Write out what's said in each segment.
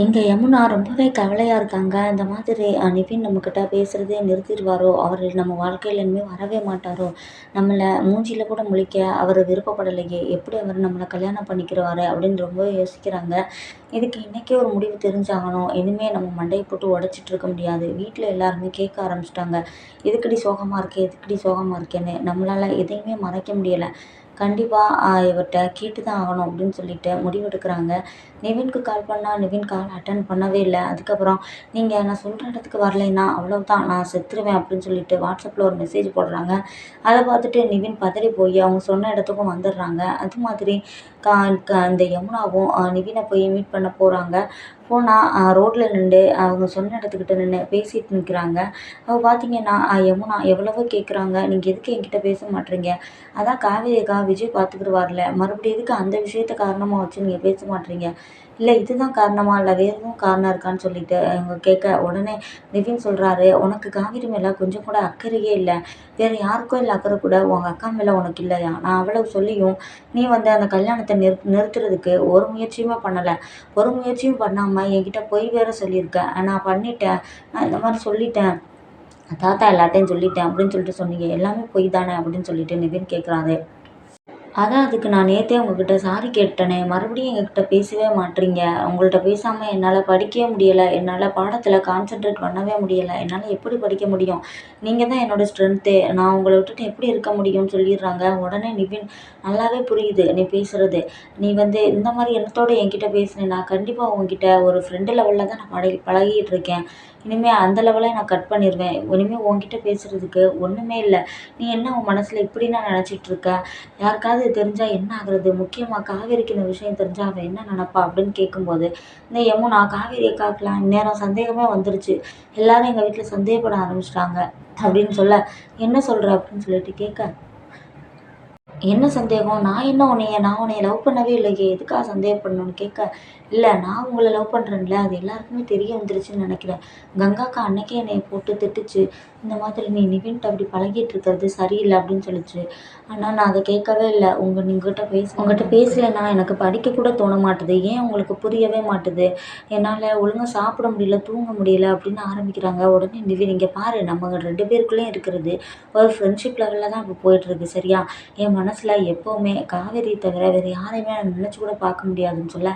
எங்கள் யமுனா ரொம்பவே கவலையாக இருக்காங்க. இந்த மாதிரி நிவின் நம்மக்கிட்ட பேசுகிறதே நிறுத்திடுவாரோ? அவர் நம்ம வாழ்க்கையில் இனிமேல் வரவே மாட்டாரோ? நம்மளை மூஞ்சியில் கூட முழிக்க அவர் விருப்பப்படலையே. எப்படி அவர் நம்மளை கல்யாணம் பண்ணிக்கிறவாரு அப்படின்னு ரொம்பவே யோசிக்கிறாங்க. இதுக்கு இன்றைக்கே ஒரு முடிவு தெரிஞ்சாகணும். இனிமேல் நம்ம மண்டையை போட்டு உடச்சிட்டு இருக்க முடியாது. வீட்டில் எல்லாருமே கேட்க ஆரம்பிச்சிட்டாங்க. எதுக்கடி சோகமாக இருக்கே எதுக்கடி சோகமாக இருக்கேன்னு. நம்மளால் எதையுமே மறைக்க முடியலை. கண்டிப்பாக இவர்கிட்ட கேட்டு தான் ஆகணும் அப்படின்னு சொல்லிட்டு முடிவெடுக்கிறாங்க. நிவினுக்கு கால் பண்ணால் நிவின் கால் அட்டன் பண்ணவே இல்லை. அதுக்கப்புறம் நீங்கள் நான் சொல்கிற இடத்துக்கு வரலைன்னா அவ்வளோதான் நான் செத்துருவேன் அப்படின்னு சொல்லிட்டு வாட்ஸ்அப்பில் ஒரு மெசேஜ் போடுறாங்க. அதை பார்த்துட்டு நிவின் பதறி போய் அவங்க சொன்ன இடத்துக்கும் வந்துடுறாங்க. அது மாதிரி கா அந்த யமுனாவும் நிவினை போய் மீட் பண்ண போகிறாங்க போனால் ரோட்டில் நின்று அவங்க சொன்ன இடத்துக்கிட்ட நின்று பேசிட்டு நிற்கிறாங்க அவள் பார்த்தீங்கன்னா யமுனா எவ்வளவோ கேட்குறாங்க நீங்கள் எதுக்கு என்கிட்ட பேச மாட்டீங்க? அதான் காவேரிக்கா விஜய் பார்த்துக்கிடுவார்ல மறுபடியும் எதுக்கு அந்த விஷயத்த காரணமாக வச்சு நீங்கள் பேச மாட்டீங்க? இல்லை இதுதான் காரணமா? இல்லை வேறு எதுவும் காரணம் இருக்கான்னு சொல்லிட்டு அவங்க கேட்க உடனே நிவின் சொல்கிறாரு உனக்கு காவேரி மேலே கொஞ்சம் கூட அக்கறையே இல்லை. வேறு யாருக்கும் இல்லை அக்கறை கூட. உங்கள் அக்கா மேலே உனக்கு இல்லையா? நான் அவ்வளவு சொல்லியும் நீ வந்து அந்த கல்யாணத்தை நிறு நிறுத்துறதுக்கு ஒரு முயற்சியுமே பண்ணலை. ஒரு முயற்சியும் பண்ணாமல் என்கிட்ட பொய் வேற சொல்லியிருக்க. நான் பண்ணிட்டேன். நான் இந்த மாதிரி சொல்லிட்டேன். தாத்தா எல்லார்ட்டையும் சொல்லிட்டேன் அப்படின்னு சொல்லிட்டு சொன்னீங்க. எல்லாமே பொய் தானே? அப்படின்னு சொல்லிட்டு நிவின் கேட்குறாரு அதான் அதுக்கு நான் நேற்றே உங்ககிட்ட சாரி கேட்டேனே. மறுபடியும் எங்ககிட்ட பேசவே மாட்றீங்க. உங்கள்கிட்ட பேசாமல் என்னால் படிக்கவே முடியலை. என்னால் பாடத்தில் கான்சென்ட்ரேட் பண்ணவே முடியலை. என்னால் எப்படி படிக்க முடியும்? நீங்கள் தான் என்னோடய ஸ்ட்ரென்த்து நான் உங்களை விட்டுட்டு எப்படி இருக்க முடியும்னு சொல்லிடுறாங்க. உடனே நிவின் நல்லாவே புரியுது நீ பேசுகிறது நீ வந்து இந்த மாதிரி எண்ணத்தோடு என்கிட்ட நான் கண்டிப்பாக உங்ககிட்ட ஒரு ஃப்ரெண்டு லெவலில் தான் நான் பழகி பழகிட்டு இருக்கேன். இனிமேல் அந்த லெவலில் நான் கட் பண்ணிடுவேன் இனிமேல் உன்கிட்ட பேசுகிறதுக்கு ஒன்றுமே இல்லை. நீ என்ன உன் மனசில் இப்படி நினச்சிட்டு இருக்க? யாருக்காவது தெரிஞ்சால் என்ன ஆகுறது? முக்கியமாக காவேரிக்கு இந்த விஷயம் தெரிஞ்சால் அவள் என்ன நினப்பா? அப்படின்னு கேட்கும்போது இந்த யமுனா காவேரியை காக்கலாம். இந்நேரம் சந்தேகமே வந்துருச்சு. எல்லாரும் எங்கள் வீட்டில் சந்தேகப்பட ஆரம்பிச்சிட்டாங்க. அப்படின்னு சொல்ல என்ன சொல்கிற அப்படின்னு சொல்லிட்டு கேட்க என்ன சந்தேகம்? நான் என்ன உன்னைய நான் உன்னைய லவ் பண்ணவே இல்லையே. எதுக்காக சந்தேகப்படணும்னு கேட்க? இல்லை நான் உங்களை லவ் பண்ணுறேன்ல அது எல்லாருக்குமே தெரிய வந்துருச்சுன்னு நினைக்கிறேன். கங்காக்கா அன்னைக்கே என்னை போட்டு திட்டுச்சு. இந்த மாதிரி நீ நிவின்ட்டு அப்படி பழகிட்டு இருக்கிறது சரியில்லை அப்படின்னு சொல்லிச்சு. ஆனால் நான் அதை கேட்கவே இல்லை. உங்கள் நீங்கள்கிட்ட பேச உங்கள்கிட்ட பேசலைன்னா எனக்கு படிக்க கூட தோண மாட்டுது. ஏன் உங்களுக்கு புரியவே மாட்டுது? என்னால் ஒழுங்காக சாப்பிட முடியல தூங்க முடியல அப்படின்னு ஆரம்பிக்கிறாங்க. உடனே நிவின் இங்கே பாரு நம்ம ரெண்டு பேருக்குள்ளேயும் இருக்கிறது ஒரு ஃப்ரெண்ட்ஷிப் லெவலில் தான் இப்போ போயிட்டுருக்கு சரியா? என் மனசில் எப்போவுமே காவேரி தவிர வேறு யாரையுமே நான் நினச்சி கூட பார்க்க முடியாதுன்னு சொல்ல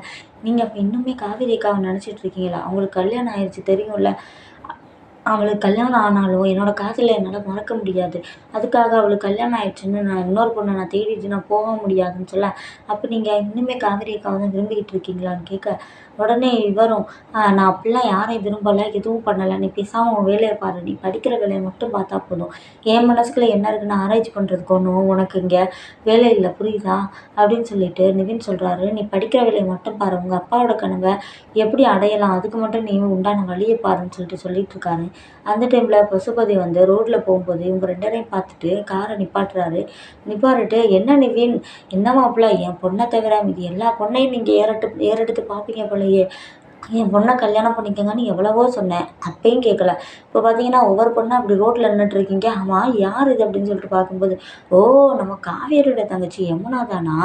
நீங்கள் அப்போ இன்னுமே காவேரி அக்காவை நினச்சிட்டு இருக்கீங்களா? அவங்களுக்கு கல்யாணம் ஆயிடுச்சு தெரியும்ல. அவளுக்கு கல்யாணம் ஆனாலும் என்னோடய காதலை என்னால் மறக்க முடியாது. அதுக்காக அவளுக்கு கல்யாணம் ஆயிடுச்சுன்னு நான் இன்னொரு பொண்ணை நான் தேடிட்டு நான் போக முடியாதுன்னு சொல்ல அப்போ நீங்கள் இன்னுமே காவேரி அக்காவை தான் விரும்பிக்கிட்டு இருக்கீங்களான்னு கேட்க உடனே இவரும் நான் அப்படிலாம் யாரையும் விரும்பலை எதுவும் பண்ணலை. நீ பேசாமல் உன் வேலையை பாரு. நீ படிக்கிற வேலையை மட்டும் பார்த்தா போதும். என் மனசுக்குள்ளே என்ன இருக்குன்னு ஆராய்ச்சி பண்ணுறதுக்கு ஒன்றும் உனக்கு இங்கே வேலை இல்லை. புரியுதா? அப்படின்னு சொல்லிட்டு நிவின் சொல்கிறாரு நீ படிக்கிற வேலையை மட்டும் பாரு. உங்கள் அப்பாவோட கனவை எப்படி அடையலாம்? அதுக்கு மட்டும் நீ உண்டான வழியை பாருன்னு சொல்லிட்டு சொல்லிட்டு இருக்காரு. அந்த டைமில் பசுபதி வந்து ரோட்டில் போகும்போது இவங்க ரெண்டரையும் பார்த்துட்டு காரை நிப்பாட்டுறாரு. நிப்பாட்டிட்டு என்ன நிவின்? என்ன மாப்பிள்ள? என் பொண்ணை தவிர மீதி எல்லா பொண்ணையும் நீங்கள் ஏறட்டு ஏறெடுத்து பார்ப்பீங்க போலயே என் பொண்ணை கல்யாணம் பண்ணிக்கங்கன்னு எவ்வளவோ சொன்னேன். அப்பயும் கேட்கல. இப்போ பார்த்தீங்கன்னா ஒவ்வொரு பொண்ணாக அப்படி ரோட்டில் நின்றுட்டுருக்கீங்க ஆமாம் யார் இது? அப்படின்னு சொல்லிட்டு பார்க்கும்போது ஓ நம்ம காவேரியோட தங்கச்சி யமுனா தானா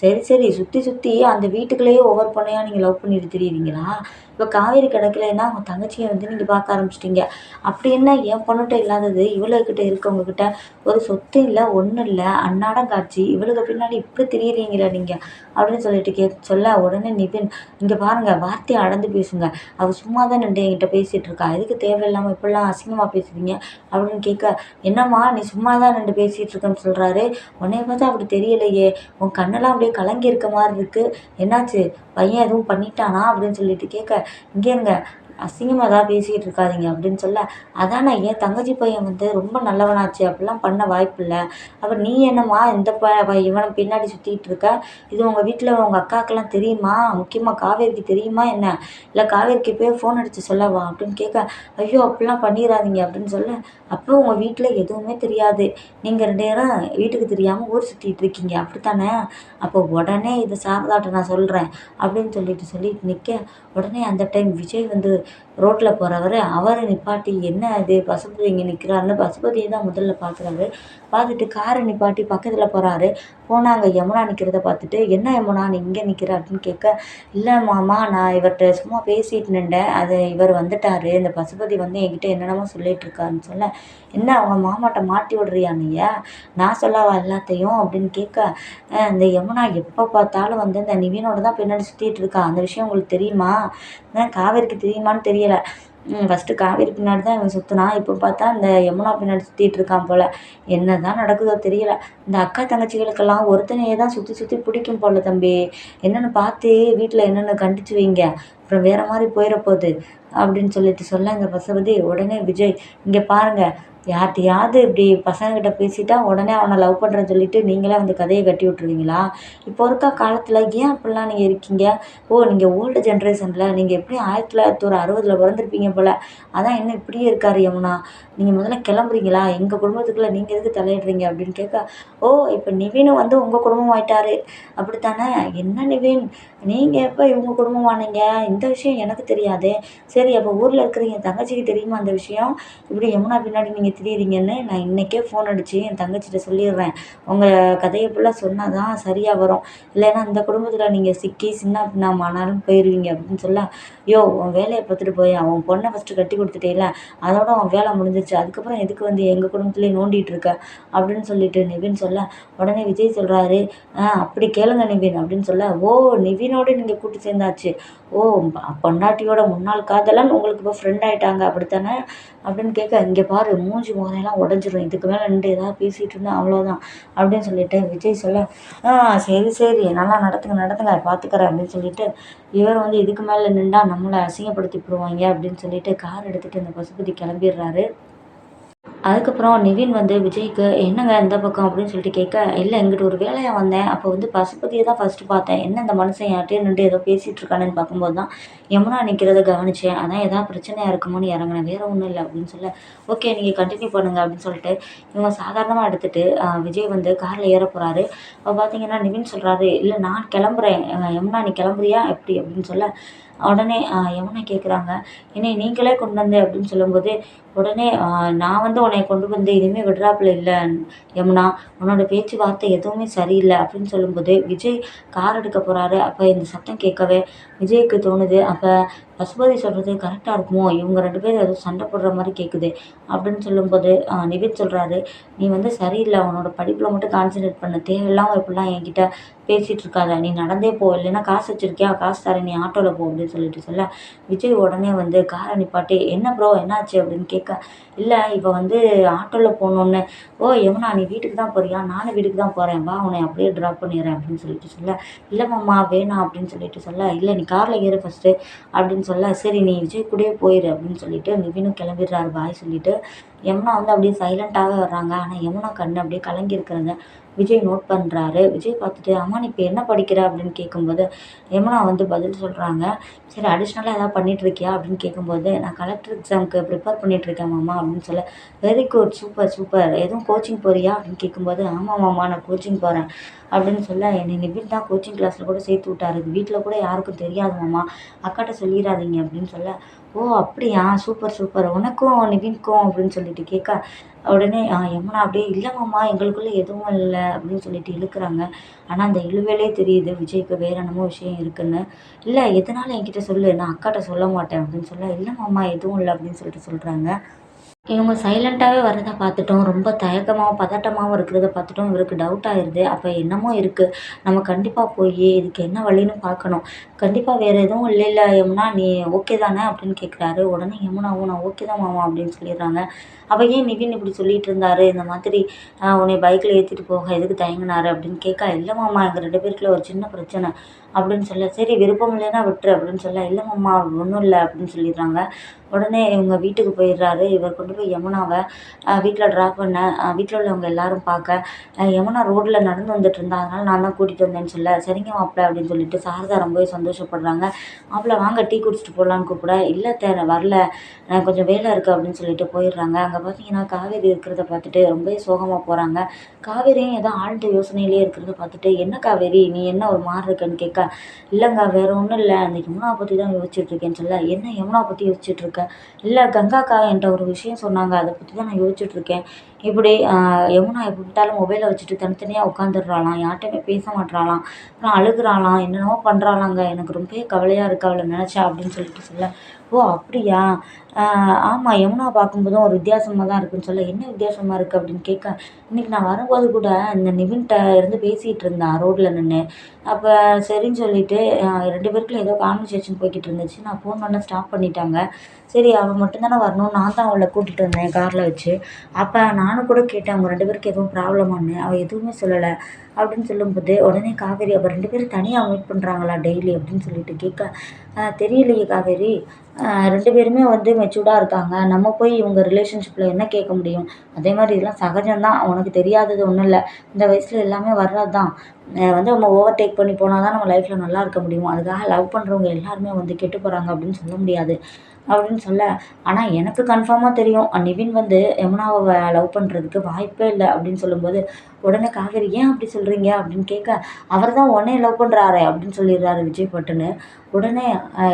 சரி சரி. சுற்றி சுற்றி அந்த வீட்டுக்குள்ளேயே ஒவ்வொரு பொண்ணையாக நீங்கள் லவ் பண்ணிட்டு தெரியுறீங்களா? இப்போ காவேரி கிடைக்கலன்னா அவங்க தங்கச்சியை வந்து நீங்கள் பார்க்க ஆரம்பிச்சிட்டிங்க. அப்படி என்ன என் பொண்ணுகிட்ட இல்லாதது இவளுக்கிட்ட இருக்கவங்கக்கிட்ட ஒரு சொத்து இல்லை ஒன்றும் இல்லை அன்னாடம் காட்சி இவளுக்கு பின்னாடி இப்படி தெரியுறீங்களா நீங்கள் அப்படின்னு சொல்லிட்டு கே சொல்ல உடனே நிவின் இங்கே பாருங்கள் வார்த்தையை அடந்து பேசுங்க. அவள் சும்மா தான் நின்று என்கிட்ட பேசிகிட்டு இருக்கா. எதுக்கு தேவையில்லாமல் இப்படிலாம் அசிங்கமாக பேசுவீங்க அப்படின்னு கேட்க என்னம்மா நீ சும்மா தான் நின்று பேசிகிட்டு இருக்கேன்னு சொல்கிறாரு உன்னைய பார்த்தா அப்படி தெரியலையே. உன் கண்ணெல்லாம் அப்படியே கலங்கி இருக்க மாதிரி இருக்குது என்னாச்சு? பையன் எதுவும் பண்ணிட்டானா? அப்படின்னு சொல்லிட்டு கேட்க இங்கேங்க. அசிங்கமாக தான் பேசிகிட்டு இருக்காதீங்க அப்படின்னு சொல்ல அதானே என் தங்கச்சி பையன் வந்து ரொம்ப நல்லவனாச்சு அப்படிலாம் பண்ண வாய்ப்பு இல்லை அப்புறம் நீ என்னம்மா இந்த ப இவனை பின்னாடி சுற்றிட்டு இருக்க இது உங்கள் வீட்டில் உங்கள் அக்காக்கெல்லாம் தெரியுமா? முக்கியமாக காவேரிக்கு தெரியுமா என்ன? இல்லை காவேரிக்கு போய் ஃபோன் அடித்து சொல்லவா? அப்படின்னு கேட்க ஐயோ அப்படிலாம் பண்ணிடாதீங்க அப்படின்னு சொல்ல அப்போ உங்கள் வீட்டில் எதுவுமே தெரியாது. நீங்கள் ரெண்டு நேரம் வீட்டுக்கு தெரியாமல் ஊர் சுற்றிட்டு இருக்கீங்க அப்படி தானே அப்போ உடனே இதை சாரதாட்ட நான் சொல்கிறேன் அப்படின்னு சொல்லிட்டு சொல்லிட்டு நிற்க உடனே அந்த டைம் விஜய் வந்து ரோட்டில் போகிறவர் அவரை நிப்பாட்டி என்ன இது பசுபதி இங்கே நிற்கிறாருன்னு பசுபதியை தான் முதல்ல பார்க்குறாரு பார்த்துட்டு காரை நிப்பாட்டி பக்கத்தில் போகிறாரு போனால் அங்கே யமுனா நிற்கிறத பார்த்துட்டு என்ன யமுனா? நீ இங்கே நிற்கிற அப்படின்னு கேட்க இல்லை மாமா நான் இவர்கிட்ட சும்மா பேசிட்டு நின்றேன். அது இவர் வந்துட்டார். இந்த பசுபதி வந்து என்கிட்ட என்னென்னமோ சொல்லிகிட்டு இருக்காருன்னு சொல்ல என்ன அவங்க மாமாட்ட மாட்டி விடுறியா நீயா? நான் சொல்லவா எல்லாத்தையும்? அப்படின்னு கேட்க இந்த யமுனா எப்போ பார்த்தாலும் வந்து இந்த நிவினோட தான் பின்னாடி சுற்றிட்டு இருக்கா? அந்த விஷயம் உங்களுக்கு தெரியுமா? காவேரிக்கு காவேரிக்கு தெரியுமான்னு தெரியல. ஃபஸ்ட்டு காவேரி பின்னாடி தான் இவன் சுற்றினான் இப்போ பார்த்தா இந்த யமுனா பின்னாடி சுற்றிட்டு இருக்கான் போல். என்ன தான் நடக்குதோ தெரியல. இந்த அக்கா தங்கச்சிகளுக்கெல்லாம் ஒருத்தனையே தான் சுற்றி சுற்றி பிடிக்கும் போல தம்பி. என்னென்னு பார்த்து வீட்டில் என்னென்னு கண்டிச்சு வைங்க. அப்புறம் வேறு மாதிரி போயிட போகுது. அப்படின்னு சொல்லிட்டு சொல்ல இந்த பசுபதி உடனே விஜய் இங்கே பாருங்கள் யார்கிட்டையாவது இப்படி பசங்கக்கிட்ட பேசிட்டா உடனே அவனை லவ் பண்ணுறேன்னு சொல்லிட்டு நீங்களே வந்து கதையை கட்டி விட்ருவீங்களா இப்போ இருக்க காலத்தில் ஏன் அப்படிலாம் நீங்கள் இருக்கீங்க? ஓ நீங்கள் ஓல்டு ஜென்ரேஷனில் நீங்கள் எப்படி ஆயிரத்தி தொள்ளாயிரத்தி ஒரு அறுபதுல பிறந்திருப்பீங்க போல். அதான் இன்னும் இப்படியே இருக்கார் யமுனா. நீங்கள் முதல்ல கிளம்புறீங்களா? எங்கள் குடும்பத்துக்குள்ளே நீங்கள் எதுக்கு தலையிடுறீங்க அப்படின்னு கேட்க ஓ இப்போ நிவினும் வந்து உங்கள் குடும்பம் ஆயிட்டாரு. அப்படித்தானே? என்ன நிவின்? நீங்கள் எப்போ இவங்க குடும்பமானீங்க இந்த விஷயம் எனக்கு தெரியாதே. சரி அப்போ ஊரில் இருக்கிற என் தங்கச்சிக்கு தெரியுமா அந்த விஷயம்? இப்படி யமுனா பின்னாடி நீங்கள் திரியிறீங்கன்னு நான் இன்றைக்கே ஃபோன் அடித்து என் தங்கச்சிட்ட சொல்லிடுறேன். உங்கள் கதையை ஃபுல்லாக சொன்னால் தான் சரியாக வரும். இல்லைன்னா இந்த குடும்பத்தில் நீங்கள் சிக்கி சின்ன பின்னமானாலும் போயிடுவீங்க அப்படின்னு சொல்ல யோ உன் வேலையை பார்த்துட்டு போய்? அவன் பொண்ணை ஃபஸ்ட்டு கட்டி கொடுத்துட்டேல? அதோட அவன் வேலை முடிஞ்சிச்சு அதுக்கப்புறம் எதுக்கு வந்து எங்கள் குடும்பத்துலேயே நோண்டிகிட்டு இருக்க? அப்படின்னு சொல்லிட்டு நிவின் சொல்ல உடனே விஜய் சொல்கிறாரு ஆ அப்படி கேளுங்க நிவின் அப்படின்னு சொல்ல ஓ நிவினோட நீங்கள் கூட்டு சேர்ந்தாச்சு. ஓ பொண்டாட்டியோட முன்னாள் காதலன் உங்களுக்கு இப்போ ஃப்ரெண்ட் ஆகிட்டாங்க அப்படித்தானே? அப்படின்னு கேட்க இங்கே பாரு மூஞ்சி முகரையெல்லாம் உடஞ்சிரும். இதுக்கு மேலே நின்று ஏதாவது பேசிகிட்டு இருந்தால் அவ்வளோதான் அப்படின்னு சொல்லிட்டு விஜய் சொல்ல ஆ சரி சரி. நல்லா நடத்துங்க நடத்துங்க. பார்த்துக்கிறேன் அப்படின்னு சொல்லிட்டு இவர் வந்து இதுக்கு மேலே நின்றா நம்மளை அசிங்கப்படுத்தி போடுவாங்க அப்படின்னு சொல்லிட்டு கார் எடுத்துகிட்டு இந்த பசுபதி கிளம்பிடுறாரு. அதுக்கப்புறம் நிவின் வந்து விஜய்க்கு என்னங்க இந்த பக்கம்? அப்படின்னு சொல்லிட்டு கேட்க இல்லை எங்கிட்ட ஒரு வேலையாக வந்தேன். அப்போ வந்து பசுபதியை தான் ஃபஸ்ட்டு பார்த்தேன். என்ன இந்த மனுஷன் யார்ட்டே நின்று ஏதோ பேசிகிட்டு இருக்கானுன்னு பார்க்கும்போது தான் யமுனா நிற்கிறத கவனிச்சேன். அதான் எதாவது பிரச்சனையாக இருக்குமோன்னு இறங்கினேன். வேறு ஒன்றும் இல்லை அப்படின்னு சொல்ல ஓகே நீங்கள் கண்டினியூ பண்ணுங்கள் அப்படின்னு சொல்லிட்டு இவங்க சாதாரணமாக எடுத்துகிட்டு விஜய் வந்து காரில் ஏற போகிறாரு அப்போ பார்த்தீங்கன்னா நிவின் சொல்கிறாரு இல்லை நான் கிளம்புறேன். யமுனா நீ கிளம்புறியா? எப்படி? அப்படின்னு சொல்ல உடனே யமுனா கேட்குறாங்க என்னை நீங்களே கொண்டு வந்தேன் அப்படின்னு சொல்லும்போது உடனே நான் வந்து உன்னை கொண்டு வந்து இனிமேல் விடுறாப்புல இல்லை யமுனா. உன்னோட பேச்சுவார்த்தை எதுவுமே சரியில்லை அப்படின்னு சொல்லும்போது விஜய் கார் எடுக்க போகிறாரு அப்போ இந்த சத்தம் கேட்கவே விஜய்க்கு தோணுது. அப்போ பசுபதி சொல்கிறது கரெக்டாக இருக்குமோ? இவங்க ரெண்டு பேரும் ஏதோ சண்டை போடுற மாதிரி கேட்குது அப்படின்னு சொல்லும்போது நிவித் சொல்கிறாரு நீ வந்து சரியில்லை அவனோட படிப்பில் மட்டும் கான்சன்ட்ரேட் பண்ண. தேவையில்லாமல் இப்படிலாம் என்கிட்ட பேசிகிட்டு இருக்காத. நீ நடந்தே போ. இல்லைன்னா காசு வச்சிருக்கியா? காசு தரேன். நீ ஆட்டோவில் போ அப்படின்னு சொல்லிட்டு சொல்ல. விஜய் உடனே வந்து காரை நிப்பாட்டி. என்ன ப்ரோ என்னாச்சு? அப்படின்னு கேட்க இல்லை இப்போ வந்து ஆட்டோவில் போகணுன்னு ஓ எவனா நீ வீட்டுக்கு தான் போறியா? நானும் வீட்டுக்கு தான் போகிறேன் வா உன்னை அப்படியே ட்ராப் பண்ணிடுறேன். அப்படின்னு சொல்லிட்டு சொல்ல இல்லை மாமா வேணாம். அப்படின்னு சொல்லிட்டு சொல்ல இல்லை நீ காரில் ஏறு ஃபஸ்ட்டு அப்படின்னு சொல்ல சரி நீ விஜய் கூடயே போயிரு அப்படின்னு சொல்லிட்டு நிவினும் கிளம்பிடுறாரு. பாய் சொல்லிட்டு யமுனா வந்து அப்படியே சைலண்ட்டாகவே வர்றாங்க. ஆனால் யமுனா கண்ணு அப்படியே கலங்கி இருக்கிறத விஜய் நோட் பண்ணுறாரு விஜய் பார்த்துட்டு அம்மா நீ இப்போ என்ன படிக்கிற? அப்படின்னு கேட்கும்போது யமுனா வந்து பதில் சொல்கிறாங்க சரி அடிஷ்னலாக ஏதாவது பண்ணிட்டு இருக்கியா? அப்படின்னு கேட்கும்போது நான் கலெக்டர் எக்ஸாமுக்கு ப்ரிப்பேர் பண்ணிட்டு இருக்கேன் மாமா அப்படின்னு சொல்ல வெரி குட் சூப்பர் சூப்பர் எதுவும் கோச்சிங் போறியா? அப்படின்னு கேட்கும்போது ஆமாம் மாமா நான் கோச்சிங் போகிறேன் அப்படின்னு சொல்ல என்னை நிபின் தான் கோச்சிங் கிளாஸில் கூட சேர்த்து விட்டாரு. வீட்டில் கூட யாருக்கும் தெரியாது மாமா. அக்காட்ட சொல்லிடாதீங்க அப்படின்னு சொல்ல ஓ அப்படியா? Super super. உனக்கும் நிவின்க்கும் அப்படின்னு சொல்லிட்டு கேட்க உடனே ஆ, யமுனா அப்படியே இல்லை மாமா எங்களுக்குள்ளே எதுவும் இல்லை அப்படின்னு சொல்லிட்டு இழுக்கிறாங்க. ஆனால் அந்த இழுவேலே தெரியுது விஜய்க்கு வேற என்னமோ விஷயம் இருக்குன்னு. இல்லை எதனால என்கிட்ட சொல்லு நான் அக்காட்ட சொல்ல மாட்டேன் அப்படின்னு சொல்ல இல்லை மாமா எதுவும் இல்லை அப்படின்னு சொல்லிட்டு சொல்கிறாங்க இவங்க சைலண்ட்டாகவே வர்றதை பார்த்துட்டோம். ரொம்ப தயக்கமாகவும் பதட்டமாகவும் இருக்கிறத பார்த்துட்டோம். இவருக்கு டவுட் ஆயிடுது அப்போ என்னமோ இருக்குது நம்ம கண்டிப்பாக போய் இதுக்கு என்ன வழின்னு பார்க்கணும். கண்டிப்பாக வேறு எதுவும் இல்லை இல்லை யமுனா நீ ஓகே தானே அப்படின்னு கேட்குறாரு உடனே யமுனாவும் நான் ஓகே தான் மாமா அப்படின்னு சொல்லிடுறாங்க. அப்போ ஏன் நிவின் இப்படி சொல்லிட்டு இருந்தாரு? இந்த மாதிரி உன்னை பைக்கில் ஏற்றிட்டு போக. எதுக்கு தயங்கினாரு? அப்படின்னு கேட்க இல்லை மாமா எங்கள் ரெண்டு பேருக்குள்ள ஒரு சின்ன பிரச்சனை அப்படின்னு சொல்ல சரி விருப்பம் இல்லைன்னா விட்டுரு அப்படின்னு சொல்ல இல்லை மாமா ஒன்றும் இல்லை அப்படின்னு சொல்லிடுறாங்க. உடனே இவங்க வீட்டுக்கு போயிடுறாரு. இவர் கொண்டு போய் யமுனாவை வீட்டில் ட்ராப் பண்ண வீட்டில் உள்ளவங்க எல்லாரும் பார்க்க யமுனா ரோட்டில் நடந்து வந்துட்டு இருந்தா அதனால நான் தான் கூட்டிகிட்டு வந்தேன்னு சொல்ல சரிங்க மாப்பிள்ள அப்படின்னு சொல்லிட்டு சாரதா ரொம்பவே சந்தோஷப்படுறாங்க. மாப்பிள்ள வாங்க டீ குடிச்சிட்டு போகலான்னு கூப்பிட இல்லை தேர வரல எனக்கு கொஞ்சம் வேலை இருக்குது அப்படின்னு சொல்லிட்டு போயிடுறாங்க. அங்கே பார்த்தீங்கன்னா காவேரி இருக்கிறத பார்த்துட்டு ரொம்பவே சோகமாக போகிறாங்க காவேரியும் ஏதோ ஆழ்ந்த யோசனையிலே இருக்கிறத பார்த்துட்டு என்ன காவேரி நீ என்ன ஒரு மாறு இருக்கன்னு கேட்க இல்லைங்க வேறு ஒன்றும் இல்லை அந்த யமுனா பற்றி தான் யோசிச்சுட்ருக்கேன்னு சொல்ல என்ன யமுனா பற்றி யோசிச்சுட்ருக்க இல்லை கங்காக்கா என்கிட்ட ஒரு விஷயம் சொன்னாங்க. அதை பற்றி தான் நான் யோசிச்சுட்ருக்கேன் இப்படி யமுனா எப்போ பார்த்தாலும் மொபைலை வச்சுட்டு தனித்தனியாக உட்காந்துடுறாளாம் யார்கிட்டையுமே பேச மாட்றாளாம். அப்புறம் அழுகுறாளாம். என்னென்னமோ பண்ணுறாளாங்க எனக்கு ரொம்பவே கவலையாக இருக்குது அவளை நினச்சா அப்படின்னு சொல்லிட்டு சொல்ல ஓ அப்படியா? ஆமாம் யமுனா பார்க்கும்போதும் ஒரு வித்தியாசமாக தான் இருக்குன்னு சொல்ல என்ன வித்தியாசமாக இருக்குது அப்படின்னு கேட்க இன்றைக்கி நான் வரும்போது கூட இந்த நிவின்கிட்ட இருந்து பேசிகிட்டு இருந்தான் ரோட்டில் நின்று அப்போ சரின்னு சொல்லிட்டு ரெண்டு பேருக்குள்ள ஏதோ கான்வர்சேஷன் போய்கிட்டு இருந்துச்சு. நான் ஃபோன் பண்ண ஸ்டாப் பண்ணிட்டாங்க. சரி அவள் மட்டும்தானே வரணும். நான் தான் அவளை கூட்டிகிட்டு வந்தேன் காரில் வச்சு. அப்போ நான் நானும் கூட கேட்டேன் அவங்க ரெண்டு பேருக்கு எதுவும் ப்ராப்ளமானு அவள் எதுவுமே சொல்லலை. அப்படின்னு சொல்லும்போது உடனே காவேரி அப்போ ரெண்டு பேரும் தனியாக மீட் பண்ணுறாங்களா டெய்லி அப்படின்னு சொல்லிட்டு கேட்க தெரியலையே காவேரி. ரெண்டு பேருமே வந்து மெச்சூர்டாக இருக்காங்க. நம்ம போய் இவங்க ரிலேஷன்ஷிப்பில் என்ன கேட்க முடியும்? அதே மாதிரி இதெல்லாம் சகஜம்தான். உனக்கு தெரியாதது ஒன்றும் இல்லை. இந்த வயசில் எல்லாமே வர்றது தான் வந்து நம்ம ஓவர் டேக் பண்ணி போனால் தான் நம்ம லைஃப்பில் நல்லா இருக்க முடியும். அதுக்காக லவ் பண்ணுறவங்க எல்லாருமே வந்து கெட்டு போகிறாங்க அப்படின்னு சொல்ல முடியாது. அப்படின்னு சொல்ல ஆனால் எனக்கு கன்ஃபார்மாக தெரியும். நிவின் வந்து யமுனாவை லவ் பண்ணுறதுக்கு வாய்ப்பே இல்லை. அப்படின்னு சொல்லும்போது உடனே காவேரி ஏன் அப்படி சொல்கிறீங்க அப்படின்னு கேட்க அவர் தான் உடனே லவ் பண்ணுறாரு அப்படின்னு சொல்லிடுறாரு விஜய் பட்டுன்னு. உடனே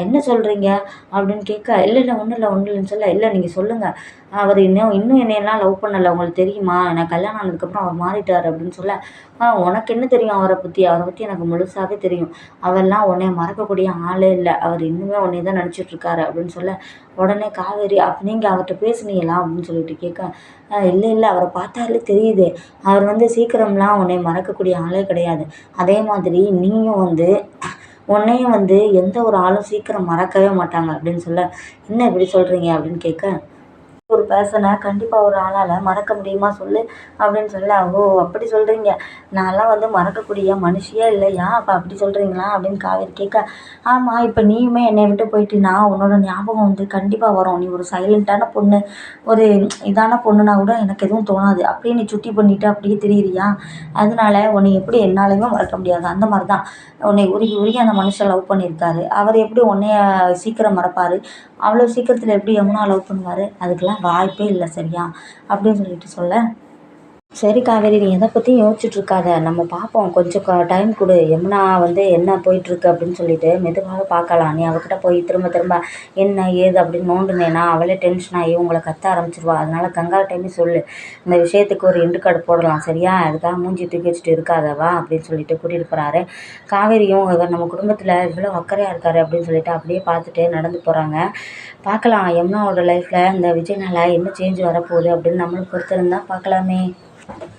என்ன சொல்கிறீங்க அப்படின்னு கேட்க இல்லை இல்லை ஒன்றும் இல்லை ஒன்றும் இல்லைன்னு சொல்ல இல்லை நீங்கள் சொல்லுங்கள் அவர் இன்னும் இன்னும் என்னையெல்லாம் லவ் பண்ணலை உங்களுக்கு தெரியுமா? நான் கல்யாணம் ஆனதுக்கப்புறம் அவர் மாறிட்டார் அப்படின்னு சொல்ல உனக்கு என்ன தெரியும் அவரை பற்றி அவரை பற்றி எனக்கு முழுசாகவே தெரியும். அவரெல்லாம் உன்னை மறக்கக்கூடிய ஆளே இல்லை. அவர் இன்னுமே உன்னை தான் நினச்சிட்ருக்காரு அப்படின்னு சொல்ல உடனே காவேரி அப் நீங்கள் அவர்கிட்ட பேசுனீங்களா? அப்படின்னு சொல்லிட்டு கேட்க இல்லை இல்லை அவரை பார்த்தாலே தெரியுது. அவர் வந்து சீக்கிரம்லாம் உன்னை மறக்கக்கூடிய ஆளே கிடையாது. அதே மாதிரி நீயும் வந்து உன்னையும் வந்து எந்த ஒரு ஆளும் சீக்கிரம் மறக்கவே மாட்டாங்க அப்படின்னு சொல்ல என்ன இப்படி சொல்கிறீங்க அப்படின்னு கேட்க ஒரு பர்சனை கண்டிப்பாக ஒரு ஆளால் மறக்க முடியுமா சொல்லு அப்படின்னு சொல்ல ஓ அப்படி சொல்கிறீங்க நான்லாம் வந்து மறக்கக்கூடிய மனுஷியே இல்லையா? அப்போ அப்படி சொல்கிறீங்களா அப்படின்னு காவேரி கேட்க ஆமாம் இப்போ நீயுமே என்னை விட்டு போயிட்டினா உன்னோட ஞாபகம் வந்து கண்டிப்பாக வரும். நீ ஒரு சைலண்ட்டான பொண்ணு ஒரு இதான பொண்ணுனா கூட எனக்கு எதுவும் தோணாது. அப்படியே நீ சுட்டி பண்ணிவிட்டு அப்படியே தெரியுறியா? அதனால உன்னை எப்படி என்னாலையுமே மறக்க முடியாது. அந்த மாதிரி தான் உன்னை உருகி உருகி அந்த மனுஷன் லவ் பண்ணியிருக்காரு. அவர் எப்படி உன்னைய சீக்கிரம் மறப்பார்? அவ்வளோ சீக்கிரத்தில் எப்படி யமுனா லவ் பண்ணுவார்? அதுக்கெல்லாம் வாய்ப்பே இல்லை சரியா? அப்படின்னு சொல்லிட்டு சொல்ல சரி காவேரி நீ எதை பற்றியும் யோசிச்சுட்ருக்காத. நம்ம பார்ப்போம் கொஞ்சம் க டைம் கொடு. யமுனா வந்து என்ன போயிட்டுருக்கு அப்படின்னு சொல்லிட்டு மெதுவாக பார்க்கலாம். நீ அவகிட்ட போய் திரும்ப திரும்ப என்ன ஏது அப்படின்னு நோண்டுனேன்னா அவளே டென்ஷன் ஆகி உங்களை கத்த ஆரம்பிச்சிருவா. அதனால கங்காட்டையுமே சொல்லு. இந்த விஷயத்துக்கு ஒரு இண்டு கார்டு போடலாம். சரியா? அதுக்காக மூஞ்சி தூக்கி வச்சுட்டு இருக்காதவா அப்படின்னு சொல்லிட்டு கூட்டிகிட்டு போகிறாரு காவேரியும் இவர் நம்ம குடும்பத்தில் இவ்வளோ அக்கறையாக இருக்காரு அப்படின்னு சொல்லிட்டு அப்படியே பார்த்துட்டு நடந்து போகிறாங்க பார்க்கலாம். யமுனாவோட லைஃப்பில் இந்த விஜய்னால என்ன சேஞ்ச் வரப்போகுது அப்படின்னு நம்மளும் பொறுத்திருந்தா பார்க்கலாமே. Thank you.